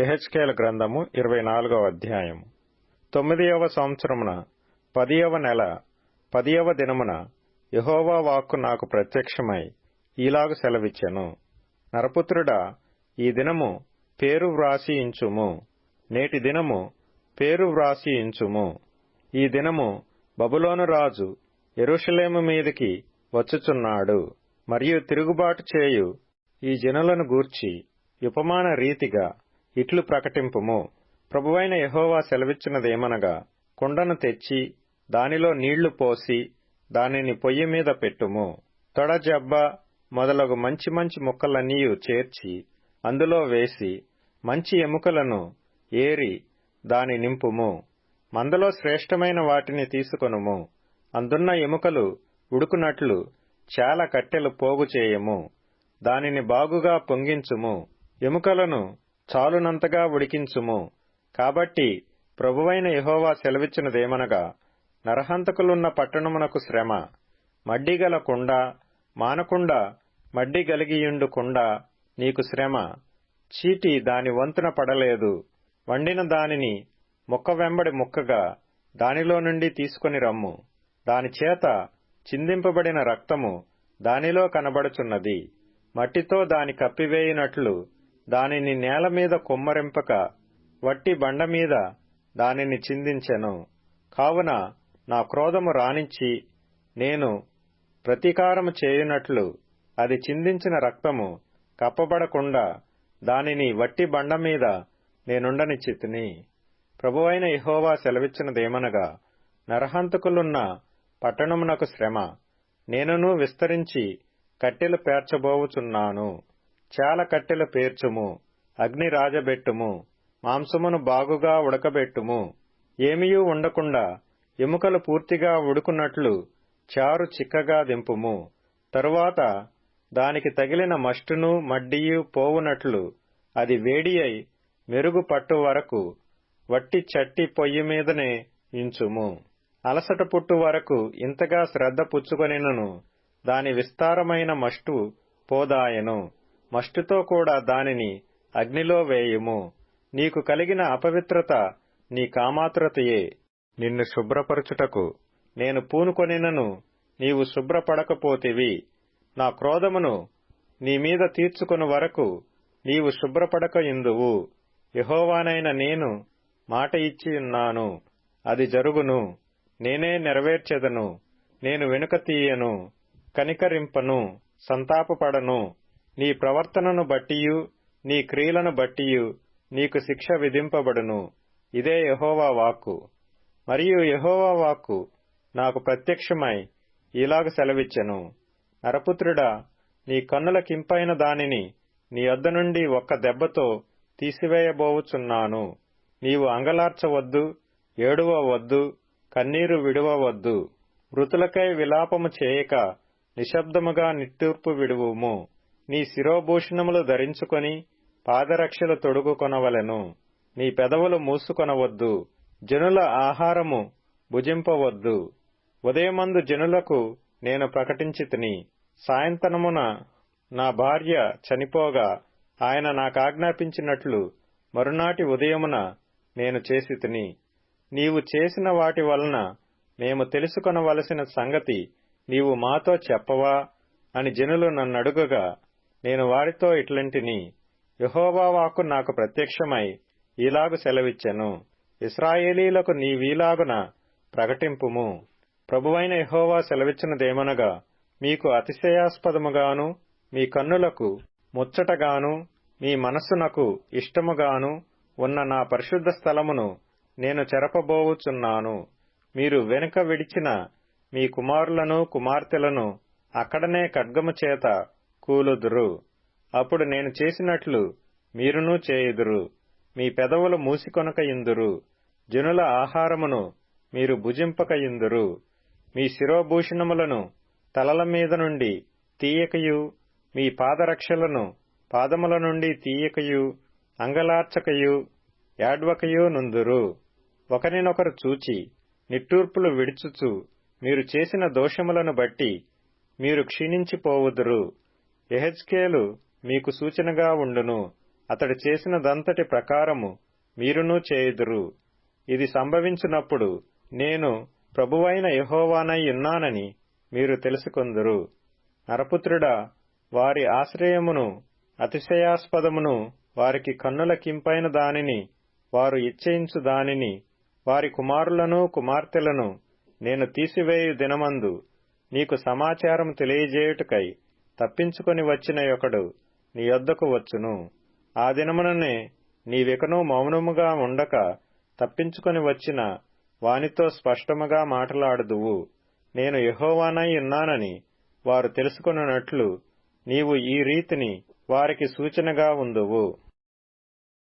ఎహెచ్కేల గ్రంథము ఇరవై నాలుగవ అధ్యాయము. తొమ్మిదవ సంవత్సరమున పదియవ నెల పదియవ దినమున యహోవా వాక్కు నాకు ప్రత్యక్షమై ఈలాగు సెలవిచ్చెను. నరపుత్రుడా ఈ దినము పేరు వ్రాసి ఇంచుము నేటి దినము పేరు వ్రాసి ఇంచుము ఈ దినము బబులోను రాజు ఎరుషలేము మీదికి వచ్చుచున్నాడు. మరియు తిరుగుబాటు చేయు ఈ జనులను గూర్చి ఉపమాన రీతిగా ఇట్లు ప్రకటింపుము. ప్రభువైన యహోవా సెలవిచ్చినదేమనగా కుండను తెచ్చి దానిలో నీళ్ళు పోసి దానిని పొయ్యి మీద పెట్టుము. తొడజబ్బ మొదలగు మంచి మంచి ముక్కలన్నీయు చేర్చి అందులో వేసి మంచి ఎముకలను ఏరి దాని నింపుము. మందలో శ్రేష్టమైన వాటిని తీసుకొనుము. అందున్న ఎముకలు ఉడుకునట్లు చాలా కట్టెలు పోగు చేయము దానిని బాగుగా పొంగించుము. ఎముకలను చాలునంతగా ఉడికించుము. కాబట్టి ప్రభువైన యహోవా సెలవిచ్చినదేమనగా నరహంతకులున్న పట్టణమునకు శ్రమ మడ్డిగల కుండ మానకుండ మడ్డి గలిగియుండు కుండ నీకు శ్రమ. చీటి దాని వంతున పడలేదు. వండిన దానిని ముక్క వెంబడి ముక్కగా దానిలో నుండి తీసుకొని రమ్ము. దాని చేత చిందింపబడిన రక్తము దానిలో కనబడుచున్నది. మట్టితో దాని కప్పివేయినట్లు దానిని నేల మీద కుమ్మరింపక వట్టి బండ మీద దానిని చిందించెను. కావున నా క్రోధము రానిచ్చి నేను ప్రతీకారము చేయునట్లు అది చిందించిన రక్తము కప్పబడకుండా దానిని వట్టి బండ మీద నేనుండని చితిని ప్రభువైన ఇహోవా సెలవిచ్చినదేమనగా నరహంతకులున్న పట్టణమునకు శ్రమ నేనును విస్తరించి కట్టెలు పేర్చబోవుచున్నాను. చాలా కట్టెలు పేర్చుము అగ్ని రాజబెట్టుము మాంసమును బాగుగా ఉడకబెట్టుము. ఏమీయూ ఉండకుండా ఎముకలు పూర్తిగా ఉడుకున్నట్లు చారు చిక్కగా దింపుము. తరువాత దానికి తగిలిన మష్టును మడ్డియు పోవునట్లు అది వేడి అయి మెరుగు పట్టు వరకు వట్టి చట్టి పొయ్యి మీదనే ఇంచుము. అలసట పుట్టు వరకు ఇంతగా శ్రద్ధ పుచ్చుకొనినను దాని విస్తారమైన మష్టు పోదాయను. మష్టుతో కూడా దానిని అగ్నిలో వేయుము. నీకు కలిగిన అపవిత్రత నీ కామాతురతయే. నిన్ను శుభ్రపరచుటకు నేను పూనుకొనినను. నీవు శుభ్రపడకపోతివి. నా క్రోధమును నీ మీద తీర్చుకుని వరకు నీవు శుభ్రపడక ఇందువు యహోవానైన నేను మాట ఇచ్చి ఉన్నాను. అది జరుగును. నేనే నెరవేర్చెదను. నేను వెనుక తీయను. కనికరింపను. సంతాపపడను. నీ ప్రవర్తనను బట్టియు నీ క్రియలను బట్టియు నీకు శిక్ష విధింపబడును. ఇదే యహోవా వాక్కు. మరియు యహోవా వాక్కు నాకు ప్రత్యక్షమై ఇలాగ సెలవిచ్చెను. నరపుత్రుడా నీ కన్నుల కింపైన దానిని నీ వద్ద నుండి ఒక్క దెబ్బతో తీసివేయబోవుచున్నాను. నీవు అంగలార్చవద్దు ఏడువవద్దు కన్నీరు విడువవద్దు. మృతులకై విలాపము చేయక నిశ్శబ్దముగా నిట్టూర్పు విడువుము. నీ శిరోభూషణములు ధరించుకొని పాదరక్షలు తొడుగుకొనవలెను. నీ పెదవులు మూసుకొనవద్దు. జనుల ఆహారము భుజింపవద్దు. ఉదయమందు జనులకు నేను ప్రకటించితిని సాయంత్రమున నా భార్య చనిపోగా ఆయన నాకాజ్ఞాపించినట్లు మరునాటి ఉదయమున నేను చేసి తిని నీవు చేసిన వాటి వలన మేము తెలుసుకొనవలసిన సంగతి నీవు మాతో చెప్పవా అని జనులు నన్నడుగగా నేను వారితో ఇట్లంటిని యహోవా నాకు ప్రత్యక్షమై ఈలాగు సెలవిచ్చెను. ఇస్రాయేలీలకు నీ వీలాగున ప్రకటింపుము. ప్రభువైన యహోవా సెలవిచ్చినదేమనగా మీకు అతిశయాస్పదముగాను మీ కన్నులకు ముచ్చటగాను మీ మనస్సునకు ఇష్టముగాను ఉన్న నా పరిశుద్ధ స్థలమును నేను చెరపబోవుచున్నాను. మీరు వెనుక విడిచిన మీ కుమారులను కుమార్తెలను అక్కడనే ఖడ్గము చేత కూలుదురు. అప్పుడు నేను చేసినట్లు మీరునూ చేయుదురు. మీ పెదవులు మూసికొనక ఇందురు జనుల ఆహారమును మీరు భుజింపక ఇందురు మీ శిరోభూషణములను తలల మీద నుండి తీయకయు. మీ పాదరక్షలను పాదముల నుండి తీయకయు. అంగలార్చకయు యాడ్వకయు నుందురు. ఒకరినొకరు చూచి నిట్టూర్పులు విడుచుచు మీరు చేసిన దోషములను బట్టి మీరు క్షీణించిపోవుదురు. ఎహెచ్కేలు మీకు సూచనగా ఉండును. అతడు చేసినదంతటి ప్రకారము మీరునూ చేయుదురు. ఇది సంభవించినప్పుడు నేను ప్రభువైన యహోవానై ఉన్నానని మీరు తెలుసుకొందురు. నరపుత్రుడా వారి ఆశ్రయమును అతిశయాస్పదమును వారికి కన్నుల కింపైన దానిని వారు ఇచ్చయించు దానిని వారి కుమారులను కుమార్తెలను నేను తీసివేయు దినమందు నీకు సమాచారం తెలియజేయుటకై తప్పించుకొని వచ్చిన ఒకడు నీ యొద్దకు వచ్చును. ఆ దినముననే నీవెకనూ మౌనముగా ఉండక తప్పించుకొని వచ్చిన వానితో స్పష్టముగా మాటలాడుదువు. నేను యహోవానై ఉన్నానని వారు తెలుసుకొనున్నట్లు నీవు ఈ రీతిని వారికి సూచనగా ఉందువు.